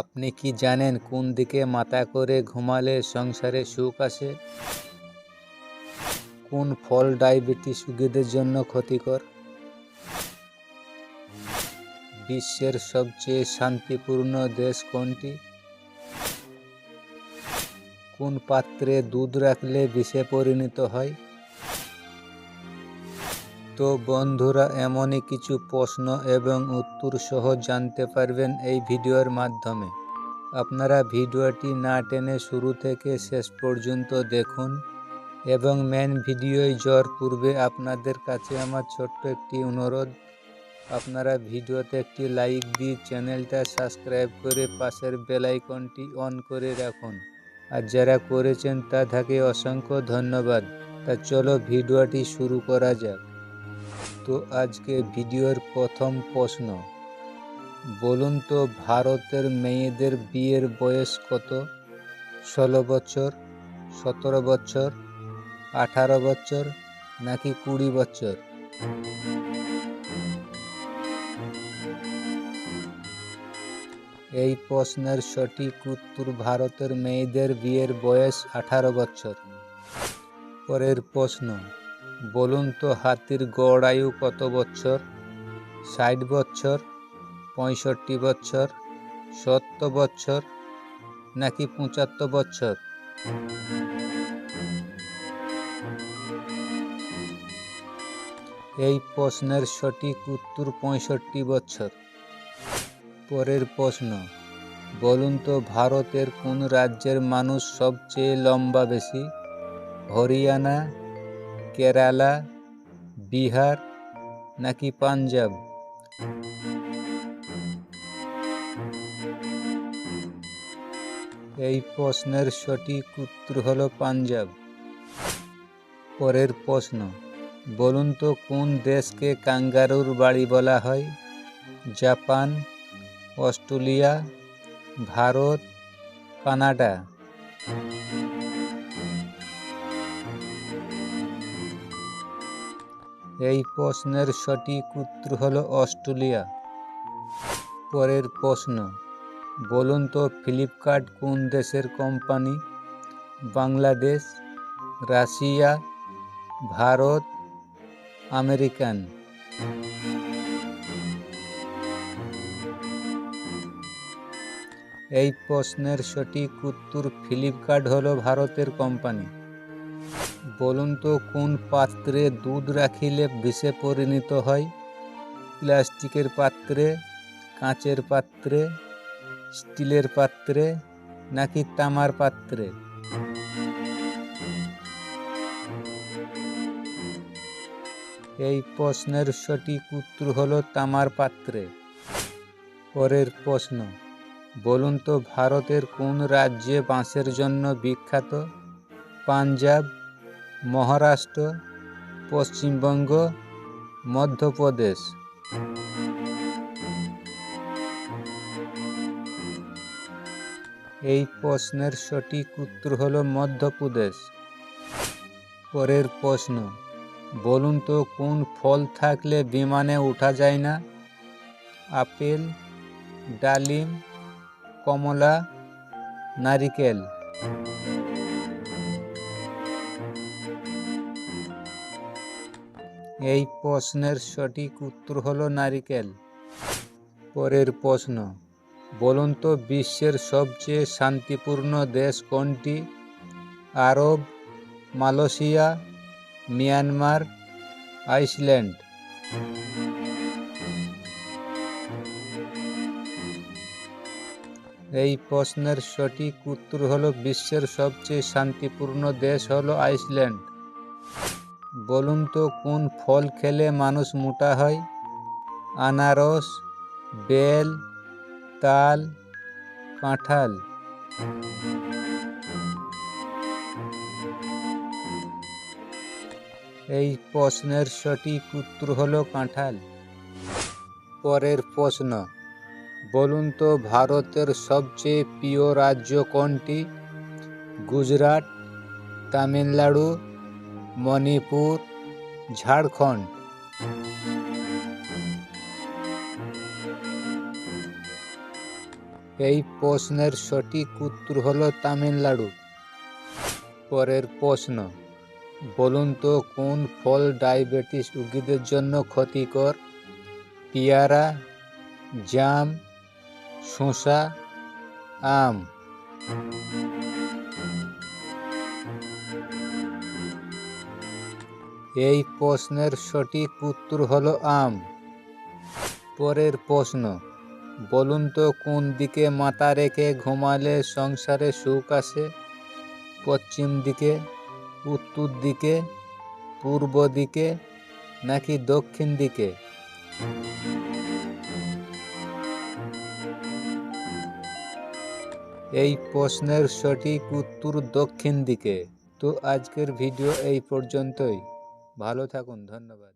আপনি কি জানেন কোন দিকে মাথা করে ঘুমালে সংসারে সুখ আসে? কোন ফল ডায়াবেটিস রোগীদের জন্য ক্ষতিকর? বিশ্বের সবচেয়ে শান্তিপূর্ণ দেশ কোনটি? কোন পাত্রে দুধ রাখলে বিষে পরিণত হয়? তো বন্ধুরা, এমনই কিছু প্রশ্ন এবং উত্তর সহ জানতে পারবেন এই ভিডিওর মাধ্যমে। আপনারা ভিডিওটি না টেনে শুরু থেকে শেষ পর্যন্ত দেখুন এবং মেন ভিডিওয় যাওয়ার পূর্বে আপনাদের কাছে আমার ছোট্ট একটি অনুরোধ। আপনারা ভিডিওতে একটি লাইক দিয়ে চ্যানেলটা সাবস্ক্রাইব করে পাশের বেল আইকনটি অন করে রাখুন। আর যারা করেছেন তা থাকে অসংখ্য ধন্যবাদ। তা চলো ভিডিওটি শুরু করা যাক। তো আজকে ভিডিওর প্রথম প্রশ্ন। বলুন তো ভারতের মেয়েদের বিয়ের বয়স কত? ষোলো বছর, সতেরো বছর, আঠারো বছর নাকি কুড়ি বছর? এই প্রশ্নের সঠিক উত্তর ভারতের মেয়েদের বিয়ের বয়স আঠারো বছর। পরের প্রশ্ন। বলুন তো হাতির গড় আয়ু কত বছর ষাট বছর পঁয়ষট্টি বছর সত্তর বছর নাকি পঁচাত্তর বছর এই প্রশ্নের সঠিক উত্তর পঁয়ষট্টি বছর পরের প্রশ্ন, বলুন তো ভারতের কোন রাজ্যের মানুষ সবচেয়ে লম্বা বেশি? হরিয়ানা কেরালা, বিহার নাকি পাঞ্জাব? এই প্রশ্নের সঠিক উত্তর হলো পাঞ্জাব। পরের প্রশ্ন, বলুন তো কোন দেশকে কাঙ্গারুর বাড়ি বলা হয়? Japan, Australia, Bharat, Canada. এই প্রশ্নের সঠিক উত্তর হলো অস্ট্রেলিয়া। পরের প্রশ্ন, বলুন তো ফ্লিপকার্ট কোন দেশের company? Bangladesh, Russia, Bharat, American. এই প্রশ্নের সঠিক উত্তর ফ্লিপকার্ট হলো ভারতের কোম্পানি। বলুন তো, কোন পাত্রে দুধ রাখিলে বিষে পরিণত হয়? প্লাস্টিকের পাত্রে, কাঁচের পাত্রে, স্টিলের পাত্রে, নাকি তামার পাত্রে? এই প্রশ্নের সঠিক উত্তর হলো তামার পাত্রে। পরের প্রশ্ন, বলুন তো, ভারতের কোন রাজ্যে বাঁশের জন্য বিখ্যাত পাঞ্জাব মহারাষ্ট্র, পশ্চিমবঙ্গ, মধ্যপ্রদেশ। এই প্রশ্নের সঠিক উত্তর হলো মধ্যপ্রদেশ। পরের প্রশ্ন, বলুন তো কোন ফল থাকলে বিমানে ওঠা যায় না? আপেল, ডালিম, কমলা, নারিকেল। এই প্রশ্নের সঠিক উত্তর হলো নারিকেল। পরের প্রশ্ন, বলুন তো বিশ্বের সবচেয়ে শান্তিপূর্ণ দেশ কোনটি? Arab, Malaysia, Myanmar, Iceland. এই প্রশ্নের সঠিক উত্তর হলো বিশ্বের সবচেয়ে শান্তিপূর্ণ দেশ হলো আইসল্যান্ড। বলুন তো, কোন ফল খেলে মানুষ মোটা হয়? আনারস, বেল, তাল, কাঁঠাল। এই প্রশ্নের সঠিক উত্তর হলো কাঁঠাল। পরের প্রশ্ন, বলুন তো, ভারতের সবচেয়ে প্রিয় রাজ্য কোনটি? গুজরাট, তামিলনাড়ু মণিপুর, ঝাড়খণ্ড। এই প্রশ্নের সঠিক উত্তর হলো তামিলনাড়ু। পরের প্রশ্ন, বলুন তো কোন ফল ডায়াবেটিস রোগীদের জন্য ক্ষতিকর? পেয়ারা, জাম, শসা, আম। এই প্রশ্নের সঠিক উত্তর হলো আম। পরের প্রশ্ন, বলুন তো কোন দিকে মাথা রেখে ঘুমালে সংসারে সুখ আসে? পশ্চিম দিকে, উত্তর দিকে, পূর্ব দিকে, নাকি দক্ষিণ দিকে? এই প্রশ্নের সঠিক উত্তর দক্ষিণ দিকে। তো আজকের ভিডিও এই পর্যন্তই। ভালো থাকুন ধন্যবাদ।